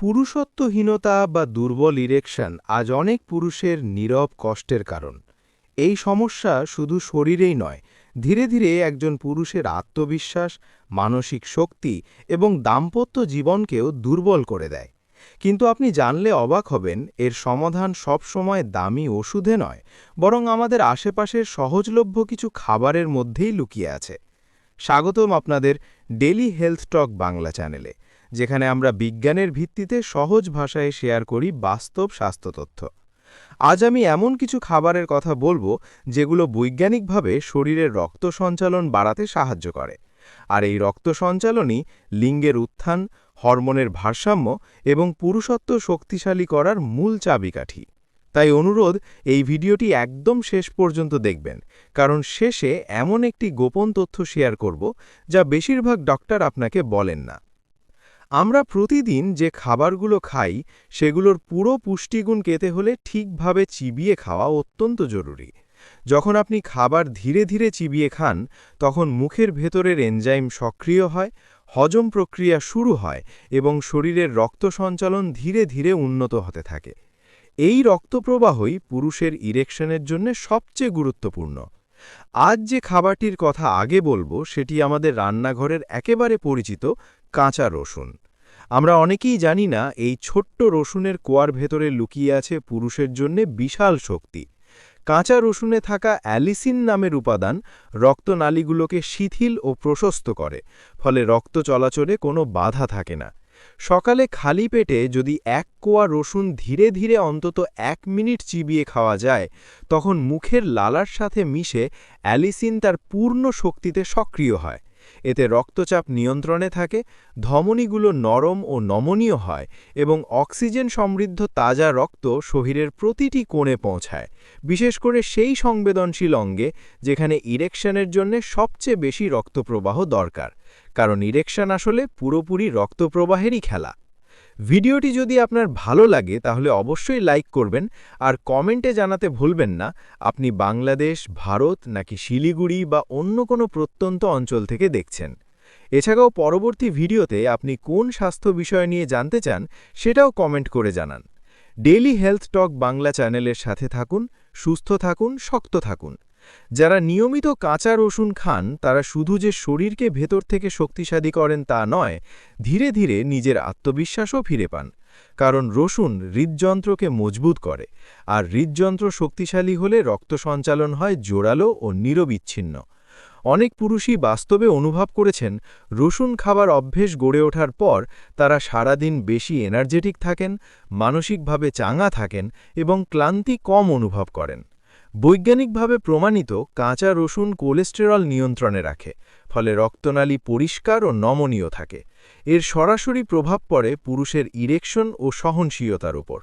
পুরুষত্বহীনতা বা দুর্বল ইরেকশন আজ অনেক পুরুষের নীরব কষ্টের কারণ। এই সমস্যা শুধু শরীরেই নয়, ধীরে ধীরে একজন পুরুষের আত্মবিশ্বাস, মানসিক শক্তি এবং দাম্পত্য জীবনকেও দুর্বল করে দেয়। কিন্তু আপনি জানলে অবাক হবেন, এর সমাধান সব সময় দামি ওষুধে নয়, বরং আমাদের আশেপাশের সহজলভ্য কিছু খাবারের মধ্যেই লুকিয়ে আছে। স্বাগতম আপনাদের ডেলি হেলথ টক বাংলা চ্যানেলে। যেখানে আমরা বিজ্ঞানের ভিত্তিতে সহজ ভাষায় শেয়ার করি বাস্তব স্বাস্থ্য তথ্য আজ আমি এমন কিছু খাবারের কথা বলব যেগুলো বৈজ্ঞানিকভাবে শরীরের রক্ত সঞ্চালন বাড়াতে সাহায্য করে। আর এই রক্ত সঞ্চালনই লিঙ্গের উত্থান, হরমোনের ভারসাম্য এবং পুরুষত্ব শক্তিশালী করার মূল চাবিকাঠি। তাই অনুরোধ, এই ভিডিওটি একদম শেষ পর্যন্ত দেখবেন, কারণ শেষে এমন একটি গোপন তথ্য শেয়ার করব যা বেশিরভাগ ডক্টর আপনাকে বলেন না। আমরা প্রতিদিন যে খাবারগুলো খাই, সেগুলোর পুরো পুষ্টিগুণ পেতে হলে ঠিকভাবে চিবিয়ে খাওয়া অত্যন্ত জরুরি। যখন আপনি খাবার ধীরে ধীরে চিবিয়ে খান, তখন মুখের ভেতরের এনজাইম সক্রিয় হয়, হজম প্রক্রিয়া শুরু হয় এবং শরীরের রক্ত সঞ্চালন ধীরে ধীরে উন্নত হতে থাকে। এই রক্তপ্রবাহই পুরুষের ইরেকশনের জন্য সবচেয়ে গুরুত্বপূর্ণ। আজ যে খাবারটির কথা আগে বলব, সেটি আমাদের রান্নাঘরের একেবারে পরিচিত কাঁচা রসুন। আমরা অনেকেই জানি না এই ছোট্ট রসুনের কোয়ার ভেতরে লুকিয়ে আছে পুরুষের জন্যে বিশাল শক্তি। কাঁচা রসুনে থাকা অ্যালিসিন নামের উপাদান রক্তনালীগুলোকে শিথিল ও প্রশস্ত করে, ফলে রক্ত চলাচলে কোনো বাধা থাকে না। সকালে খালি পেটে যদি এক কোয়া রসুন ধীরে ধীরে অন্তত এক মিনিট চিবিয়ে খাওয়া যায়, তখন মুখের লালার সাথে মিশে অ্যালিসিন তার পূর্ণ শক্তিতে সক্রিয় হয়। এতে রক্তচাপ নিয়ন্ত্রণে থাকে, ধমনীগুলো নরম ও নমনীয় হয় এবং অক্সিজেন সমৃদ্ধ তাজা রক্ত শরীরের প্রতিটি কোণে পৌঁছায়। বিশেষ করে সেই সংবেদনশীল অঙ্গে যেখানে ইরেকশনের জন্য সবচেয়ে বেশি রক্তপ্রবাহ দরকার। কারণ ইরেকশন আসলে পুরোপুরি রক্তপ্রবাহেরই খেলা। ভিডিওটি যদি আপনার ভালো লাগে, তাহলে অবশ্যই লাইক করবেন আর কমেন্টে জানাতে ভুলবেন না। আপনি বাংলাদেশ, ভারত নাকি শিলিগুড়ি বা অন্য কোনো প্রত্যন্ত অঞ্চল থেকে দেখছেন। এছাড়াও পরবর্তী ভিডিওতে আপনি কোন স্বাস্থ্য বিষয় নিয়ে জানতে চান, সেটাও কমেন্ট করে জানান। ডেইলি হেলথ টক বাংলা চ্যানেলের সাথে থাকুন, সুস্থ থাকুন, শক্ত থাকুন। যারা নিয়মিত কাঁচা রসুন খান, তারা শুধু যে শরীরকে ভেতর থেকে শক্তিশালী করেন তা নয়, ধীরে ধীরে নিজের আত্মবিশ্বাসও ফিরে পান। কারণ রসুন হৃদযন্ত্রকে মজবুত করে, আর হৃদযন্ত্র শক্তিশালী হলে রক্ত সঞ্চালন হয় জোরালো ও নিরবিচ্ছিন্ন। অনেক পুরুষই বাস্তবে অনুভব করেছেন, রসুন খাবার অভ্যেস গড়ে ওঠার পর তারা সারাদিন বেশি এনার্জেটিক থাকেন, মানসিকভাবে চাঙা থাকেন এবং ক্লান্তি কম অনুভব করেন। বৈজ্ঞানিকভাবে প্রমাণিত কাঁচা রসুন কোলেস্টেরল নিয়ন্ত্রণে রাখে, ফলে রক্তনালী পরিষ্কার ও নমনীয় থাকে। এর সরাসরি প্রভাব পড়ে পুরুষের ইরেকশন ও সহনশীলতার উপর।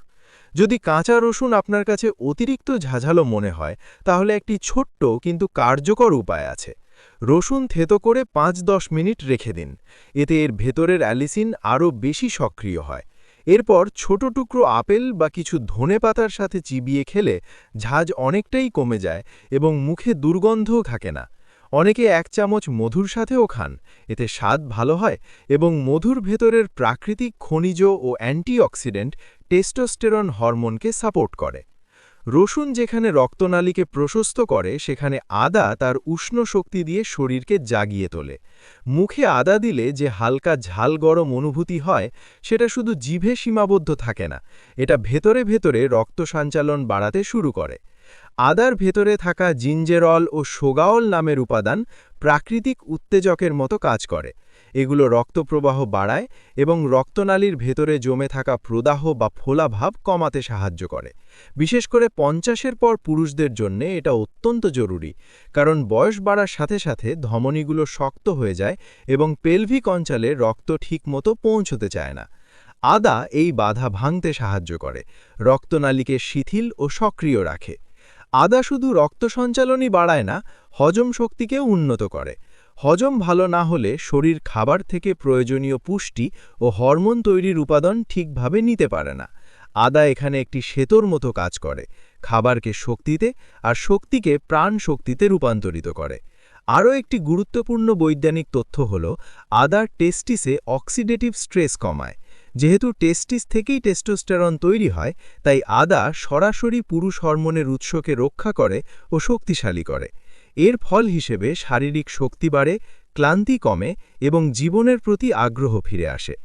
যদি কাঁচা রসুন আপনার কাছে অতিরিক্ত ঝাঝালো মনে হয়, তাহলে একটি ছোট্ট কিন্তু কার্যকর উপায় আছে। রসুন থেতো করে পাঁচ দশ মিনিট রেখে দিন। এতে এর ভেতরের অ্যালিসিন আরও বেশি সক্রিয় হয়। এরপর ছোট টুকরো আপেল বা কিছু ধনে পাতার সাথে চিবিয়ে খেলে ঝাঁজ অনেকটাই কমে যায় এবং মুখে দুর্গন্ধও থাকে না। অনেকে এক চামচ মধুর সাথেও খান, এতে স্বাদ ভালো হয় এবং মধুর ভেতরের প্রাকৃতিক খনিজ ও অ্যান্টিঅক্সিডেন্ট টেস্টোস্টেরন হরমোনকে সাপোর্ট করে। রসুন যেখানে রক্তনালীকে প্রশস্ত করে, সেখানে আদা তার উষ্ণ শক্তি দিয়ে শরীরকে জাগিয়ে তোলে। মুখে আদা দিলে যে হালকা ঝাল গরম অনুভূতি হয়, সেটা শুধু জিভে সীমাবদ্ধ থাকে না, এটা ভেতরে ভেতরে রক্ত সঞ্চালন বাড়াতে শুরু করে। আদার ভেতরে থাকা জিঞ্জেরল ও সোগাওল নামের উপাদান প্রাকৃতিক উত্তেজকের মতো কাজ করে। এগুলো রক্তপ্রবাহ বাড়ায় এবং রক্তনালীর ভেতরে জমে থাকা প্রদাহ বা ফোলাভাব কমাতে সাহায্য করে। বিশেষ করে পঞ্চাশের পর পুরুষদের জন্য এটা অত্যন্ত জরুরি, কারণ বয়স বাড়ার সাথে সাথে ধমনীগুলো শক্ত হয়ে যায় এবং পেলভিক অঞ্চলে রক্ত ঠিকমতো পৌঁছতে চায় না। আদা এই বাধা ভাঙতে সাহায্য করে, রক্তনালীকে শিথিল ও সক্রিয় রাখে। আদা শুধু রক্ত সঞ্চালনই বাড়ায় না, হজম শক্তিকেও উন্নত করে। হজম ভালো না হলে শরীর খাবার থেকে প্রয়োজনীয় পুষ্টি ও হরমোন তৈরির উপাদান ঠিকভাবে নিতে পারে না। আদা এখানে একটি সেতর মতো কাজ করে, খাবারকে শক্তিতে আর শক্তিকে প্রাণ শক্তিতে রূপান্তরিত করে। আরও একটি গুরুত্বপূর্ণ বৈজ্ঞানিক তথ্য হল, আদার টেস্টিসে অক্সিডেটিভ স্ট্রেস কমায়। যেহেতু টেস্টিস থেকেই টেস্টোস্টেরন তৈরি হয়, তাই আদা সরাসরি পুরুষ হরমোনের উৎসকে রক্ষা করে ও শক্তিশালী করে। এর ফল হিসেবে শারীরিক শক্তি বাড়ে, ক্লান্তি কমে এবং জীবনের প্রতি আগ্রহ ফিরে আসে।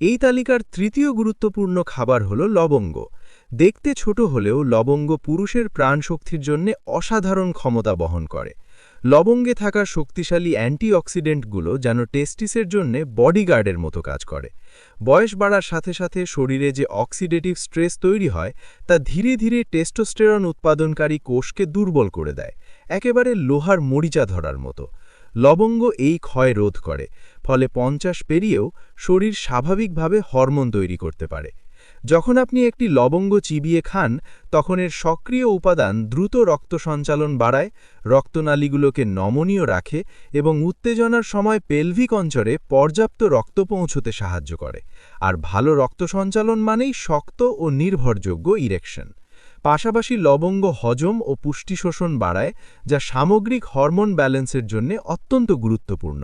এই তালিকার তৃতীয় গুরুত্বপূর্ণ খাবার হল লবঙ্গ। দেখতে ছোট হলেও লবঙ্গ পুরুষের প্রাণশক্তির জন্য অসাধারণ ক্ষমতা বহন করে। লবঙ্গে থাকা শক্তিশালী অ্যান্টিঅক্সিডেন্টগুলো যেন টেস্টিসের জন্য বডিগার্ডের মতো কাজ করে। বয়স বাড়ার সাথে সাথে শরীরে যে অক্সিডেটিভ স্ট্রেস তৈরি হয়, তা ধীরে ধীরে টেস্টোস্টেরন উৎপাদনকারী কোষকে দুর্বল করে দেয়। একেবারে লোহার মরিচা ধরার মতো। লবঙ্গ এই ক্ষয় রোধ করে, ফলে পঞ্চাশ পেরিয়েও শরীর স্বাভাবিকভাবে হরমোন তৈরি করতে পারে। যখন আপনি একটি লবঙ্গ চিবিয়ে খান, তখন এর সক্রিয় উপাদান দ্রুত রক্ত সঞ্চালন বাড়ায়, রক্তনালীগুলোকে নমনীয় রাখে এবং উত্তেজনার সময় পেলভিক অঞ্চলে পর্যাপ্ত রক্ত পৌঁছতে সাহায্য করে। আর ভালো রক্ত সঞ্চালন মানেই শক্ত ও নির্ভরযোগ্য ইরেকশন পাশাপাশি লবঙ্গ হজম ও পুষ্টি শোষণ বাড়ায়, যা সামগ্রিক হরমোন ব্যালেন্সের জন্য অত্যন্ত গুরুত্বপূর্ণ।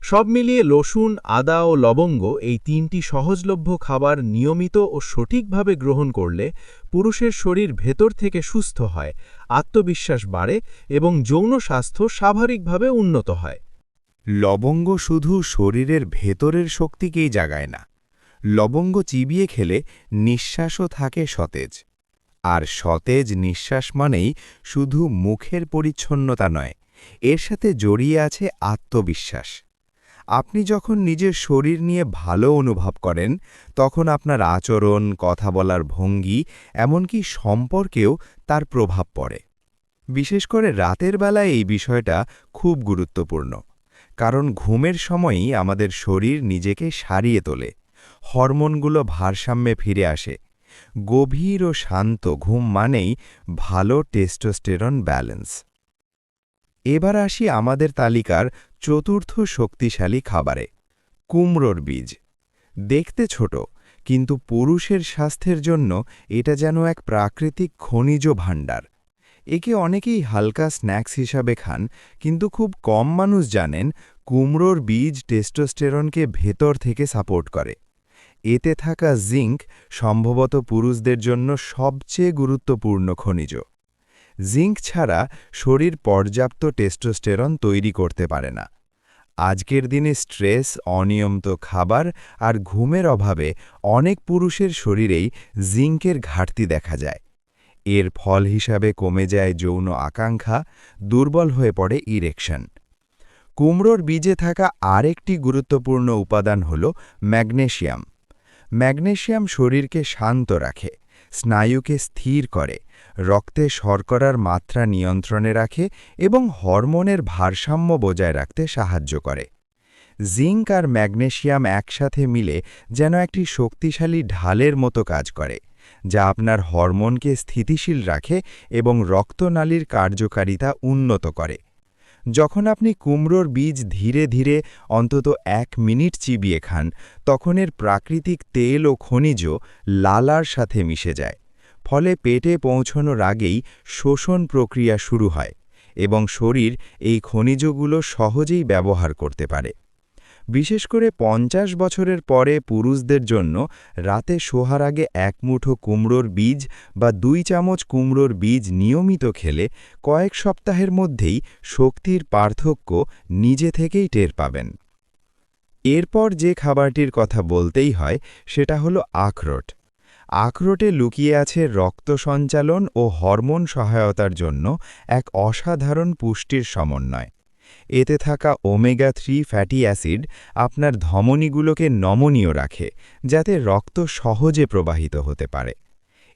সব মিলিয়ে লসুন, আদা ও লবঙ্গ এই তিনটি সহজলভ্য খাবার নিয়মিত ও সঠিকভাবে গ্রহণ করলে পুরুষের শরীর ভেতর থেকে সুস্থ হয়, আত্মবিশ্বাস বাড়ে এবং যৌন স্বাস্থ্য স্বাভাবিকভাবে উন্নত হয়। লবঙ্গ শুধু শরীরের ভেতরের শক্তিকেই জাগায় না, লবঙ্গ চিবিয়ে খেলে নিঃশ্বাসও থাকে সতেজ। আর সতেজ নিঃশ্বাস মানেই শুধু মুখের পরিচ্ছন্নতা নয়, এর সাথে জড়িয়ে আছে আত্মবিশ্বাস। আপনি যখন নিজের শরীর নিয়ে ভালো অনুভব করেন, তখন আপনার আচরণ, কথা বলার ভঙ্গি, এমনকি সম্পর্কেও তার প্রভাব পড়ে। বিশেষ করে রাতের বেলায় এই বিষয়টা খুব গুরুত্বপূর্ণ, কারণ ঘুমের সময়ই আমাদের শরীর নিজেকে সারিয়ে তোলে, হরমোনগুলো ভারসাম্যে ফিরে আসে গভীর ও শান্ত ঘুম মানেই ভালো টেস্টোস্টেরন ব্যালেন্স। এবার আসি আমাদের তালিকার চতুর্থ শক্তিশালী খাবারে, কুমড়োর বীজ। দেখতে ছোট, কিন্তু পুরুষের স্বাস্থ্যের জন্য এটা যেন এক প্রাকৃতিক খনিজ ভাণ্ডার। একে অনেকেই হালকা স্ন্যাক্স হিসাবে খান, কিন্তু খুব কম মানুষ জানেন কুমড়োর বীজ টেস্টোস্টেরনকে ভেতর থেকে সাপোর্ট করে। এতে থাকা জিঙ্ক সম্ভবত পুরুষদের জন্য সবচেয়ে গুরুত্বপূর্ণ খনিজ। জিঙ্ক ছাড়া শরীর পর্যাপ্ত টেস্টোস্টেরন তৈরি করতে পারে না। আজকের দিনে স্ট্রেস, অনিয়মিত খাবার আর ঘুমের অভাবে অনেক পুরুষের শরীরেই জিঙ্কের ঘাটতি দেখা যায়। এর ফল হিসাবে কমে যায় যৌন আকাঙ্ক্ষা, দুর্বল হয়ে পড়ে ইরেকশন কুমড়োর বীজে থাকা আরেকটি গুরুত্বপূর্ণ উপাদান হল ম্যাগনেশিয়াম ম্যাগনেশিয়াম শরীরকে শান্ত রাখে, স্নায়ুকে স্থির করে, রক্তে শর্করার মাত্রা নিয়ন্ত্রণে রাখে এবং হরমোনের ভারসাম্য বজায় রাখতে সাহায্য করে। জিঙ্ক আর ম্যাগনেশিয়াম একসাথে মিলে যেন একটি শক্তিশালী ঢালের মতো কাজ করে, যা আপনার হরমোনকে স্থিতিশীল রাখে এবং রক্তনালীর কার্যকারিতা উন্নত করে। যখন আপনি কুমড়োর বীজ ধীরে ধীরে অন্তত এক মিনিট চিবিয়ে খান, তখন এর প্রাকৃতিক তেল ও খনিজ লালার সাথে মিশে যায়। ফলে পেটে পৌঁছনোর আগেই শোষণ প্রক্রিয়া শুরু হয় এবং শরীর এই খনিজগুলো সহজেই ব্যবহার করতে পারে। বিশেষ করে পঞ্চাশ বছরের পরে পুরুষদের জন্য রাতে শোহার আগে এক মুঠো কুমড়োর বীজ বা দুই চামচ কুমড়োর বীজ নিয়মিত খেলে কয়েক সপ্তাহের মধ্যেই শক্তির পার্থক্য নিজে থেকেই টের পাবেন। এরপর যে খাবারটির কথা বলতেই হয়, সেটা হলো আখরোট। আখরোটে লুকিয়ে আছে রক্ত সঞ্চালন ও হরমোন সহায়তার জন্য এক অসাধারণ পুষ্টির সমন্বয়। এতে থাকা ওমেগা থ্রি ফ্যাটি অ্যাসিড আপনার ধমনীগুলোকে নমনীয় রাখে, যাতে রক্ত সহজে প্রবাহিত হতে পারে।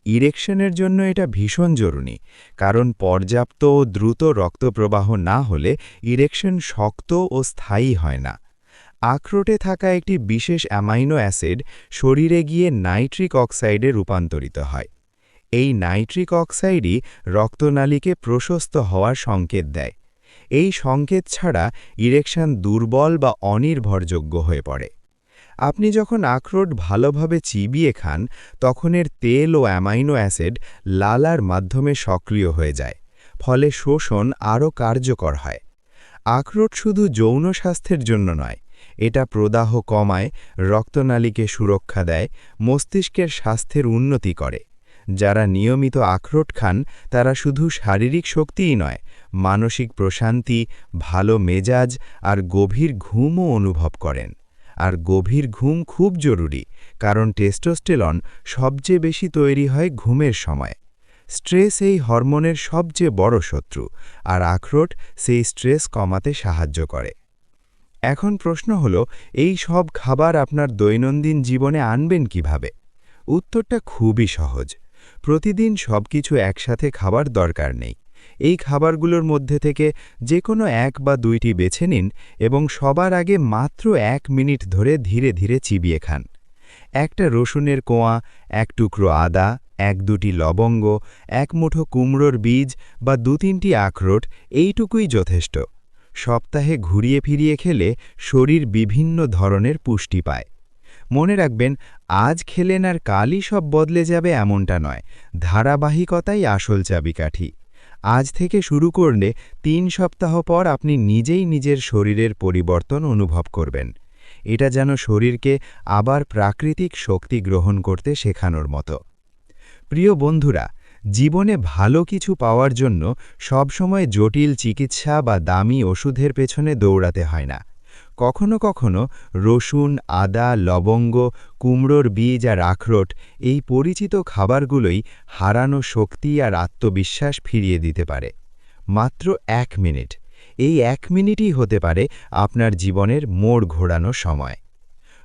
ইরেকশনের জন্য এটা ভীষণ জরুরি, কারণ পর্যাপ্ত ও দ্রুত রক্তপ্রবাহ না হলে ইরেকশন শক্ত ও স্থায়ী হয় না। আখরোটে থাকা একটি বিশেষ অ্যামাইনো অ্যাসিড শরীরে গিয়ে নাইট্রিক অক্সাইডে রূপান্তরিত হয়। এই নাইট্রিক অক্সাইডই রক্তনালীকে প্রশস্ত হওয়ার সংকেত দেয়। এই সংকেত ছাড়া ইরেকশন দুর্বল বা অনির্ভরযোগ্য হয়ে পড়ে। আপনি যখন আখরোট ভালোভাবে চিবিয়ে খান, তখন এর তেল ও অ্যামাইনো অ্যাসিড লালার মাধ্যমে সক্রিয় হয়ে যায়, ফলে শোষণ আরও কার্যকর হয়। আখরোট শুধু যৌন স্বাস্থ্যের জন্য নয়, এটা প্রদাহ কমায়, রক্তনালীকে সুরক্ষা দেয়, মস্তিষ্কের স্বাস্থ্যের উন্নতি করে। যারা নিয়মিত আখরোট খান, তারা শুধু শারীরিক শক্তিই নয় মানসিক প্রশান্তি, ভালো মেজাজ আর গভীর ঘুমও অনুভব করেন। আর গভীর ঘুম খুব জরুরি, কারণ টেস্টোস্টেলন সবচেয়ে বেশি তৈরি হয় ঘুমের সময়। স্ট্রেস এই হরমোনের সবচেয়ে বড় শত্রু, আর আখরোট সেই স্ট্রেস কমাতে সাহায্য করে। এখন প্রশ্ন হল, এই সব খাবার আপনার দৈনন্দিন জীবনে আনবেন কীভাবে? উত্তরটা খুবই সহজ। প্রতিদিন সবকিছু একসাথে খাবার দরকার নেই। এই খাবারগুলোর মধ্যে থেকে যে কোনো এক বা দুইটি বেছে নিন এবং সবার আগে মাত্র এক মিনিট ধরে ধীরে ধীরে চিবিয়ে খান। একটা রসুনের কোয়া, এক টুকরো আদা, এক দুটি লবঙ্গ, এক মুঠো কুমড়োর বীজ বা দু তিনটি আখরোট এইটুকুই যথেষ্ট। সপ্তাহে ঘুরিয়ে ফিরিয়ে খেলে শরীর বিভিন্ন ধরনের পুষ্টি পায়। মনে রাখবেন, আজ খেলেন আর কালই সব বদলে যাবে এমনটা নয়, ধারাবাহিকতাই আসল চাবিকাঠি। আজ থেকে শুরু করলে তিন সপ্তাহ পর আপনি নিজেই নিজের শরীরের পরিবর্তন অনুভব করবেন। এটা যেন শরীরকে আবার প্রাকৃতিক শক্তি গ্রহণ করতে শেখানোর মতো। প্রিয় বন্ধুরা, জীবনে ভালো কিছু পাওয়ার জন্য সবসময় জটিল চিকিৎসা বা দামি ওষুধের পেছনে দৌড়াতে হয় না। কখনো কখনো রসুন, আদা, লবঙ্গ, কুমড়োর বীজ আর আখরোট এই পরিচিত খাবারগুলোই হারানো শক্তি আর আত্মবিশ্বাস ফিরিয়ে দিতে পারে। মাত্র এক মিনিট। এই এক মিনিটই হতে পারে আপনার জীবনের মোড় ঘোরানো সময়।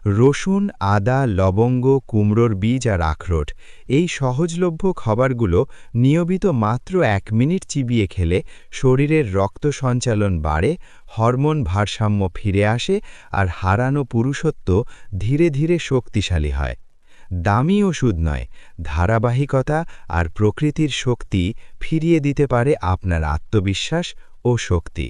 রসুন, আদা, লবঙ্গ, কুমড়োর বীজ আর আখরোট। এই সহজলভ্য খাবারগুলো নিয়মিত মাত্র এক মিনিট চিবিয়ে খেলে শরীরের রক্ত সঞ্চালন বাড়ে, হরমোন ভারসাম্য ফিরে আসে আর হারানো পুরুষত্ব ধীরে ধীরে শক্তিশালী হয়। দামি ওষুধ নয়, ধারাবাহিকতা আর প্রকৃতির শক্তি ফিরিয়ে দিতে পারে আপনার আত্মবিশ্বাস ও শক্তি।